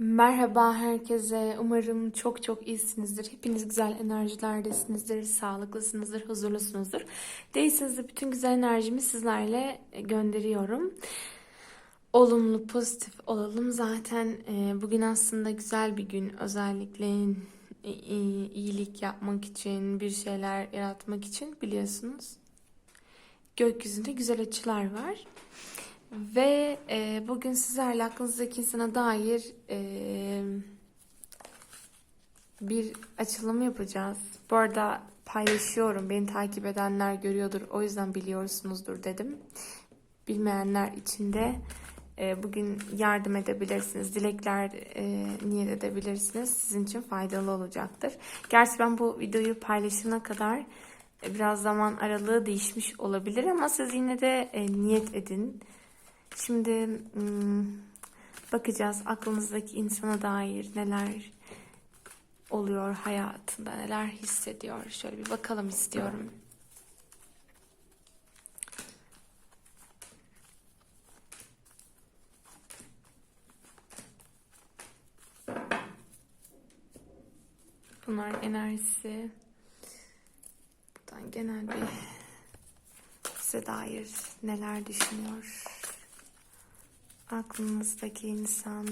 Merhaba herkese. Umarım çok çok iyisinizdir. Hepiniz güzel enerjilerdesinizdir, sağlıklısınızdır, huzurlusunuzdur. Değilseniz de bütün güzel enerjimi sizlerle gönderiyorum. Olumlu, pozitif olalım. Zaten e, bugün aslında güzel bir gün. Özellikle e, e, iyilik yapmak için, bir şeyler yaratmak için biliyorsunuz. Gökyüzünde güzel açılar var. Ve e, bugün sizlerle aklınızdaki insana dair e, bir açılım yapacağız. Bu arada paylaşıyorum. Beni takip edenler görüyordur. O yüzden biliyorsunuzdur dedim. Bilmeyenler için de e, bugün yardım edebilirsiniz. Dilekler e, niyet edebilirsiniz. Sizin için faydalı olacaktır. Gerçi ben bu videoyu paylaşana kadar e, biraz zaman aralığı değişmiş olabilir ama siz yine de e, niyet edin. Şimdi bakacağız aklınızdaki insana dair neler oluyor hayatında, neler hissediyor. Şöyle bir bakalım istiyorum. Bunlar enerjisi. Buradan genel bir size dair neler düşünüyor? Aklınızdaki insan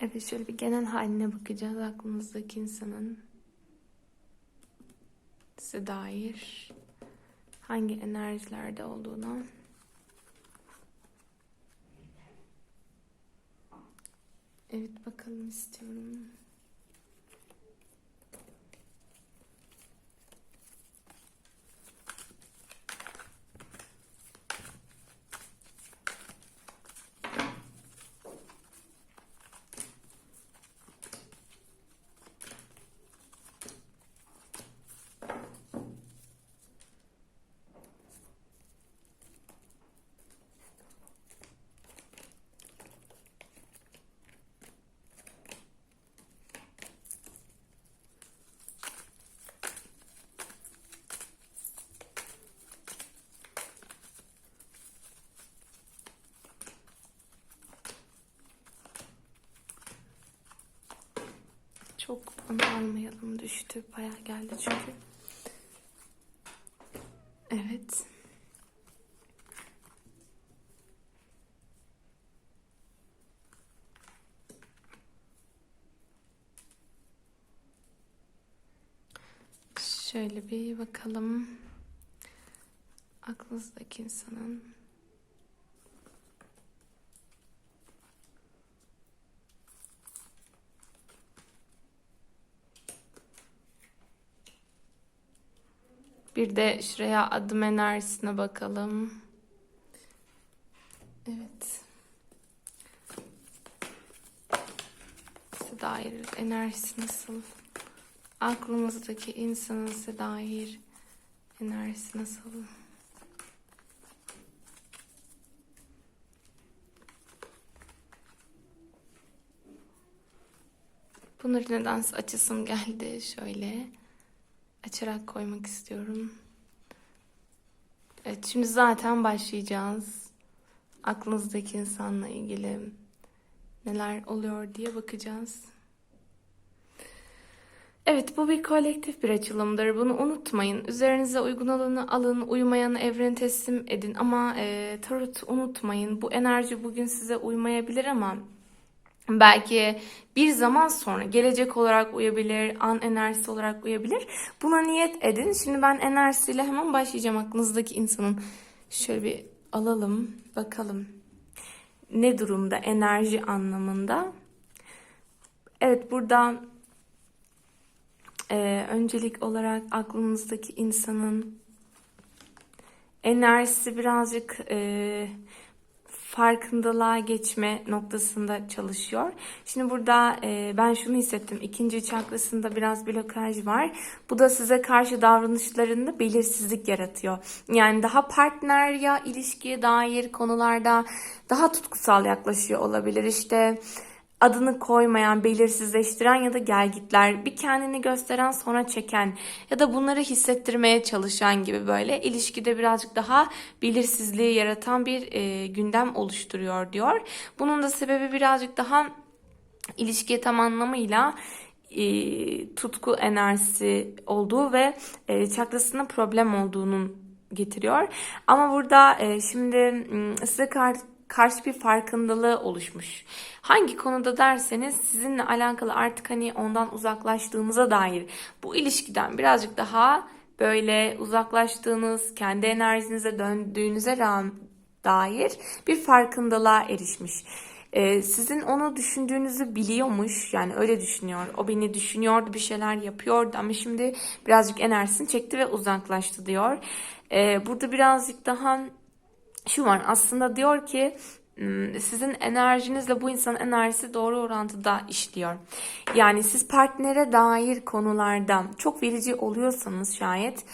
Evet şöyle bir genel haline bakacağız aklınızdaki insanın size dair hangi enerjilerde olduğuna. Evet bakalım istiyorum. Çok onu almayalım düştü. Bayağı geldi çünkü. Evet. Şöyle bir bakalım. Aklınızdaki insanın Bir de şuraya adım enerjisine bakalım. Evet. Size dair enerjisi nasıl? Aklımızdaki insanın size dair enerjisi nasıl? Bunları nedense açısım geldi şöyle açarak koymak istiyorum. Evet şimdi zaten başlayacağız. Aklınızdaki insanla ilgili neler oluyor diye bakacağız. Evet bu bir kolektif bir açılımdır. Bunu unutmayın. Üzerinize uygun olanı alın, uymayanı evrene teslim edin. Ama e, tarot unutmayın. Bu enerji bugün size uymayabilir ama belki bir zaman sonra gelecek olarak uyabilir, an enerjisi olarak uyabilir. Buna niyet edin. Şimdi ben enerjisiyle hemen başlayacağım aklınızdaki insanın. Şöyle bir alalım bakalım ne durumda enerji anlamında. Evet burada e, öncelik olarak aklınızdaki insanın enerjisi birazcık e, farkındalığa geçme noktasında çalışıyor. Şimdi burada e, ben şunu hissettim. İkinci çakrasında biraz blokaj var. Bu da size karşı davranışlarında belirsizlik yaratıyor. Yani daha partner ya ilişkiye dair konularda daha tutkusal yaklaşıyor olabilir. İşte adını koymayan, belirsizleştiren ya da gelgitler, bir kendini gösteren sonra çeken ya da bunları hissettirmeye çalışan gibi böyle ilişkide birazcık daha belirsizliği yaratan bir e, gündem oluşturuyor diyor. Bunun da sebebi birazcık daha ilişkiye tam anlamıyla e, tutku enerjisi olduğu ve e, çakrasında problem olduğunun getiriyor. Ama burada e, şimdi size karşı karşı bir farkındalığı oluşmuş. Hangi konuda derseniz sizinle alakalı artık hani ondan uzaklaştığınıza dair bu ilişkiden birazcık daha böyle uzaklaştığınız, kendi enerjinize döndüğünüze dair bir farkındalığa erişmiş. Ee, sizin onu düşündüğünüzü biliyormuş yani öyle düşünüyor. O beni düşünüyordu bir şeyler yapıyordu ama şimdi birazcık enerjisini çekti ve uzaklaştı diyor. Ee, burada birazcık daha şu var aslında diyor ki hmm, sizin enerjinizle bu insanın enerjisi doğru orantıda işliyor. Yani siz partnere dair konularda çok verici oluyorsanız şayet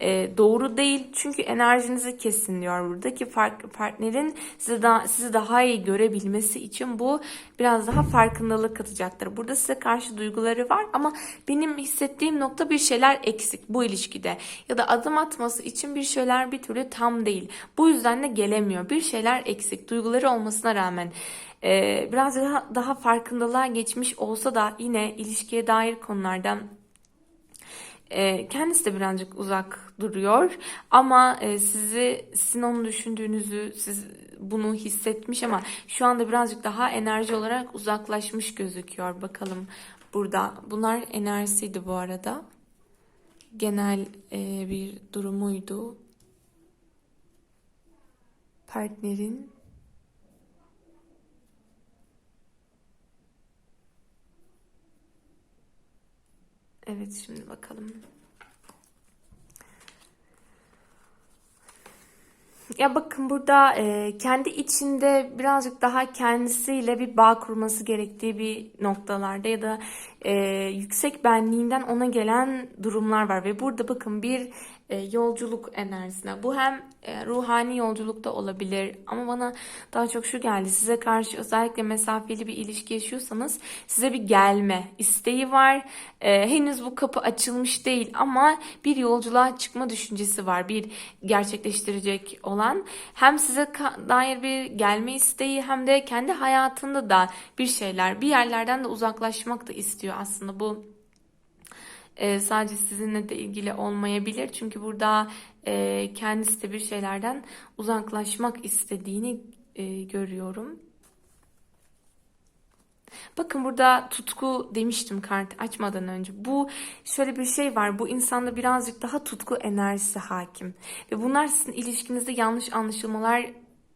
e, doğru değil çünkü enerjinizi kesin diyor buradaki fark, partnerin sizi daha, sizi daha iyi görebilmesi için bu biraz daha farkındalık katacaktır. Burada size karşı duyguları var ama benim hissettiğim nokta bir şeyler eksik bu ilişkide ya da adım atması için bir şeyler bir türlü tam değil. Bu yüzden de gelemiyor. Bir şeyler eksik duyguları olmasına rağmen e, biraz daha, daha farkındalığa geçmiş olsa da yine ilişkiye dair konulardan e, kendisi de birazcık uzak duruyor. Ama e, sizi sizin onu düşündüğünüzü siz bunu hissetmiş ama şu anda birazcık daha enerji olarak uzaklaşmış gözüküyor. Bakalım burada. Bunlar enerjisiydi bu arada. Genel e, bir durumuydu. Partnerin Evet şimdi bakalım. Ya bakın burada e, kendi içinde birazcık daha kendisiyle bir bağ kurması gerektiği bir noktalarda ya da e, yüksek benliğinden ona gelen durumlar var ve burada bakın bir e, yolculuk enerjisine. Bu hem e, ruhani yolculukta olabilir ama bana daha çok şu geldi. Size karşı özellikle mesafeli bir ilişki yaşıyorsanız size bir gelme isteği var. E, henüz bu kapı açılmış değil ama bir yolculuğa çıkma düşüncesi var. Bir gerçekleştirecek olan. Hem size dair bir gelme isteği hem de kendi hayatında da bir şeyler, bir yerlerden de uzaklaşmak da istiyor aslında bu e, sadece sizinle de ilgili olmayabilir. Çünkü burada e, kendisi de bir şeylerden uzaklaşmak istediğini e, görüyorum. Bakın burada tutku demiştim kart açmadan önce. Bu şöyle bir şey var. Bu insanda birazcık daha tutku enerjisi hakim. Ve bunlar sizin ilişkinizde yanlış anlaşılmalar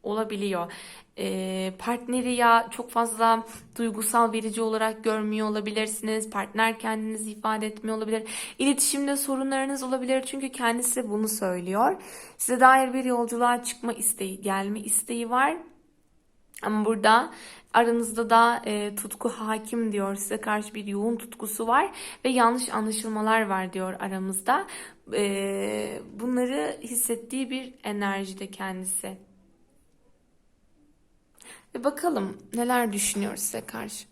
olabiliyor. E, partneri ya çok fazla duygusal verici olarak görmüyor olabilirsiniz. Partner kendinizi ifade etmiyor olabilir. İletişimde sorunlarınız olabilir çünkü kendisi bunu söylüyor. Size dair bir yolculuğa çıkma isteği, gelme isteği var. Ama burada aranızda da e, tutku hakim diyor. Size karşı bir yoğun tutkusu var ve yanlış anlaşılmalar var diyor aramızda. E, bunları hissettiği bir enerjide kendisi. Ve bakalım neler düşünüyor size karşı.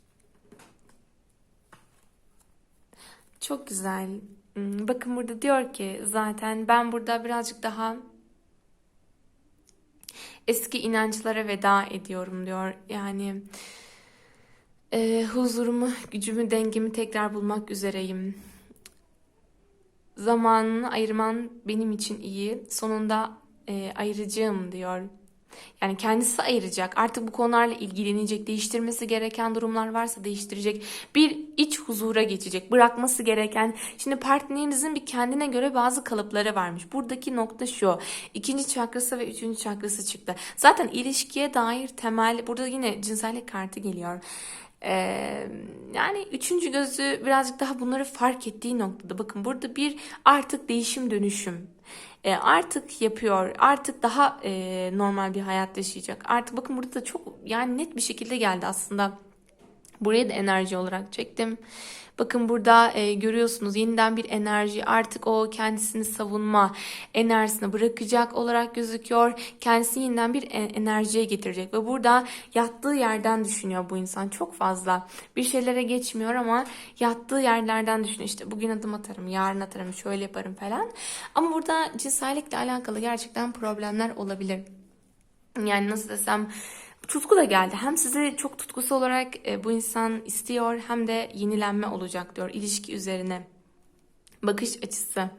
Çok güzel. Hmm, bakın burada diyor ki zaten ben burada birazcık daha eski inançlara veda ediyorum diyor. Yani e, huzurumu, gücümü, dengemi tekrar bulmak üzereyim. Zamanını ayırman benim için iyi. Sonunda e, ayıracağım diyor. Yani kendisi ayıracak. Artık bu konularla ilgilenecek. Değiştirmesi gereken durumlar varsa değiştirecek. Bir iç huzura geçecek. Bırakması gereken. Şimdi partnerinizin bir kendine göre bazı kalıpları varmış. Buradaki nokta şu. İkinci çakrası ve üçüncü çakrası çıktı. Zaten ilişkiye dair temel. Burada yine cinsellik kartı geliyor. Ee, yani üçüncü gözü birazcık daha bunları fark ettiği noktada bakın burada bir artık değişim dönüşüm e, artık yapıyor artık daha e, normal bir hayat yaşayacak. Artık bakın burada da çok yani net bir şekilde geldi aslında buraya da enerji olarak çektim Bakın burada e, görüyorsunuz yeniden bir enerji artık o kendisini savunma enerjisini bırakacak olarak gözüküyor. Kendisini yeniden bir e, enerjiye getirecek ve burada yattığı yerden düşünüyor bu insan çok fazla. Bir şeylere geçmiyor ama yattığı yerlerden düşünüyor. İşte bugün adım atarım, yarın atarım, şöyle yaparım falan. Ama burada cinsellikle alakalı gerçekten problemler olabilir. Yani nasıl desem tutku da geldi. Hem sizi çok tutkusu olarak e, bu insan istiyor hem de yenilenme olacak diyor ilişki üzerine. Bakış açısı,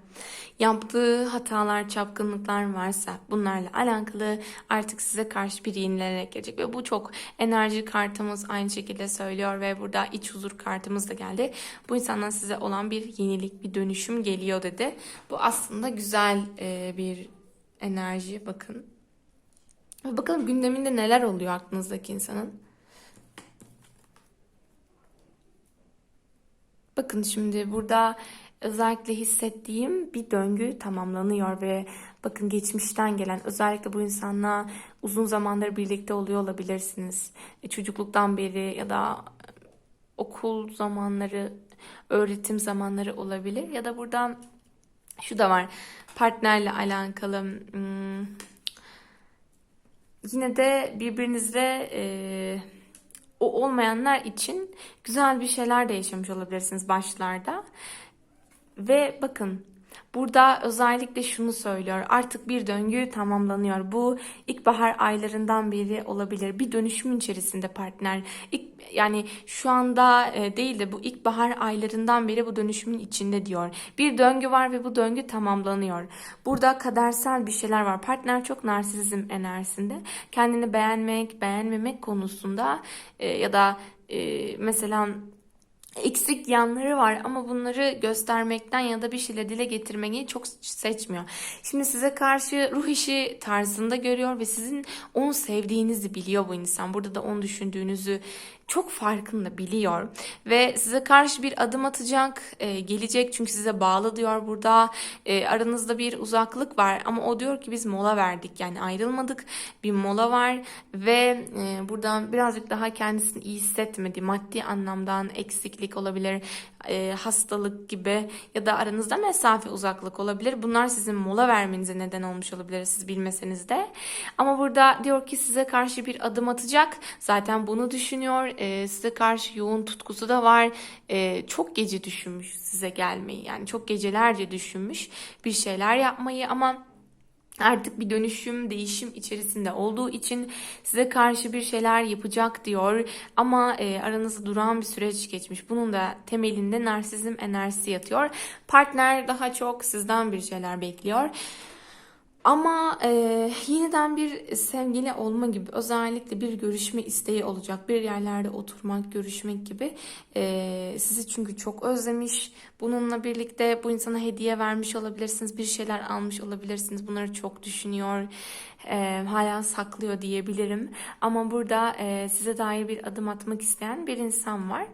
yaptığı hatalar, çapkınlıklar varsa bunlarla alakalı artık size karşı bir yenilenerek gelecek. Ve bu çok enerji kartımız aynı şekilde söylüyor ve burada iç huzur kartımız da geldi. Bu insandan size olan bir yenilik, bir dönüşüm geliyor dedi. Bu aslında güzel e, bir enerji bakın. Bakalım gündeminde neler oluyor aklınızdaki insanın. Bakın şimdi burada özellikle hissettiğim bir döngü tamamlanıyor ve bakın geçmişten gelen özellikle bu insanla uzun zamandır birlikte oluyor olabilirsiniz. E, çocukluktan beri ya da okul zamanları, öğretim zamanları olabilir ya da burada şu da var partnerle alakalı hmm, yine de birbirinizle e, o olmayanlar için güzel bir şeyler de yaşamış olabilirsiniz başlarda. Ve bakın burada özellikle şunu söylüyor. Artık bir döngü tamamlanıyor. Bu ilkbahar aylarından beri olabilir. Bir dönüşüm içerisinde partner. İlk, yani şu anda e, değil de bu ilkbahar aylarından beri bu dönüşümün içinde diyor. Bir döngü var ve bu döngü tamamlanıyor. Burada kadersel bir şeyler var. Partner çok narsizm enerjisinde. Kendini beğenmek, beğenmemek konusunda e, ya da e, mesela eksik yanları var ama bunları göstermekten ya da bir şeyle dile getirmeyi çok seçmiyor. Şimdi size karşı ruh işi tarzında görüyor ve sizin onu sevdiğinizi biliyor bu insan. Burada da onu düşündüğünüzü çok farkında biliyor ve size karşı bir adım atacak e, gelecek çünkü size bağlı diyor burada. E, aranızda bir uzaklık var ama o diyor ki biz mola verdik yani ayrılmadık bir mola var ve e, buradan birazcık daha kendisini iyi hissetmedi maddi anlamdan eksiklik olabilir e, hastalık gibi ya da aranızda mesafe uzaklık olabilir. Bunlar sizin mola vermenize neden olmuş olabilir siz bilmeseniz de. Ama burada diyor ki size karşı bir adım atacak zaten bunu düşünüyor e, size karşı yoğun tutkusu da var. E, çok gece düşünmüş size gelmeyi. Yani çok gecelerce düşünmüş bir şeyler yapmayı ama artık bir dönüşüm, değişim içerisinde olduğu için size karşı bir şeyler yapacak diyor. Ama e, aranızda duran bir süreç geçmiş. Bunun da temelinde narsizm enerjisi yatıyor. Partner daha çok sizden bir şeyler bekliyor. Ama e, yeniden bir sevgili olma gibi özellikle bir görüşme isteği olacak. Bir yerlerde oturmak, görüşmek gibi. E, sizi çünkü çok özlemiş. Bununla birlikte bu insana hediye vermiş olabilirsiniz. Bir şeyler almış olabilirsiniz. Bunları çok düşünüyor. E, hala saklıyor diyebilirim. Ama burada e, size dair bir adım atmak isteyen bir insan var.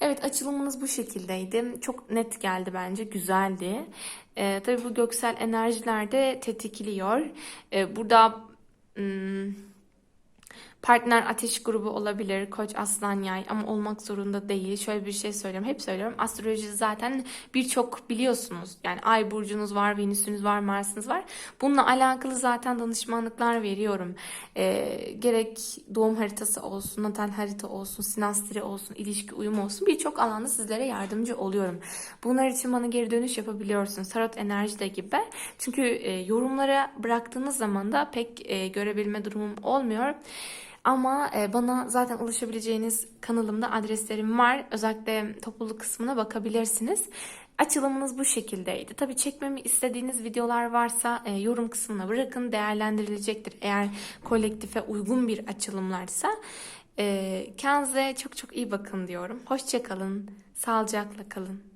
Evet açılımınız bu şekildeydi. Çok net geldi bence. Güzeldi. Ee, tabii bu göksel enerjiler de tetikliyor. Ee, burada... Hmm, Partner ateş grubu olabilir, koç aslan yay ama olmak zorunda değil. Şöyle bir şey söylüyorum, hep söylüyorum. Astroloji zaten birçok biliyorsunuz. Yani ay burcunuz var, venüsünüz var, marsınız var. Bununla alakalı zaten danışmanlıklar veriyorum. Ee, gerek doğum haritası olsun, natal harita olsun, sinastri olsun, ilişki uyumu olsun birçok alanda sizlere yardımcı oluyorum. Bunlar için bana geri dönüş yapabiliyorsunuz. Tarot enerji de gibi. Çünkü e, yorumlara bıraktığınız zaman da pek e, görebilme durumum olmuyor. Ama e, bana zaten ulaşabileceğiniz kanalımda adreslerim var. Özellikle topluluk kısmına bakabilirsiniz. Açılımınız bu şekildeydi. Tabii çekmemi istediğiniz videolar varsa e, yorum kısmına bırakın değerlendirilecektir. Eğer kolektife uygun bir açılımlarsa. E, kendinize çok çok iyi bakın diyorum. Hoşçakalın, sağlıcakla kalın.